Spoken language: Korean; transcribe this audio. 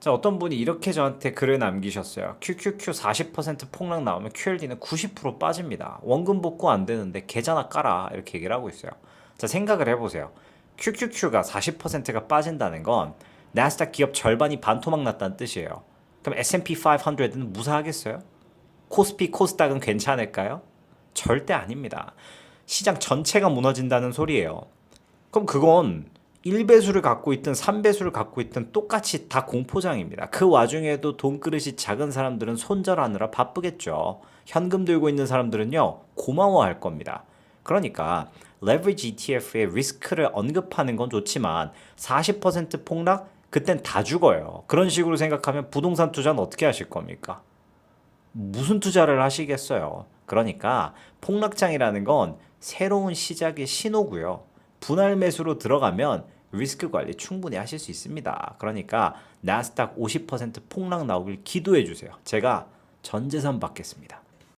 자, 어떤 분이 이렇게 저한테 글을 남기셨어요. QQQ 40% 폭락 나오면 QLD는 90% 빠집니다. 원금 복구 안 되는데 계좌나 깔아. 이렇게 얘기를 하고 있어요. 자, 생각을 해보세요. QQQ가 40%가 빠진다는 건 나스닥 기업 절반이 반토막 났다는 뜻이에요. 그럼 S&P 500는 무사하겠어요? 코스피, 코스닥은 괜찮을까요? 절대 아닙니다. 시장 전체가 무너진다는 소리예요. 그럼 그건 1배수를 갖고 있든 3배수를 갖고 있든 똑같이 다 공포장입니다. 그 와중에도 돈그릇이 작은 사람들은 손절하느라 바쁘겠죠. 현금 들고 있는 사람들은요, 고마워할 겁니다. 그러니까 레버리지 ETF의 리스크를 언급하는 건 좋지만 40% 폭락 그땐 다 죽어요. 그런 식으로 생각하면 부동산 투자는 어떻게 하실 겁니까? 무슨 투자를 하시겠어요? 그러니까 폭락장이라는 건 새로운 시작의 신호고요. 분할 매수로 들어가면 리스크 관리 충분히 하실 수 있습니다. 그러니까 나스닥 50% 폭락 나오길 기도해 주세요. 제가 전 재산 받겠습니다.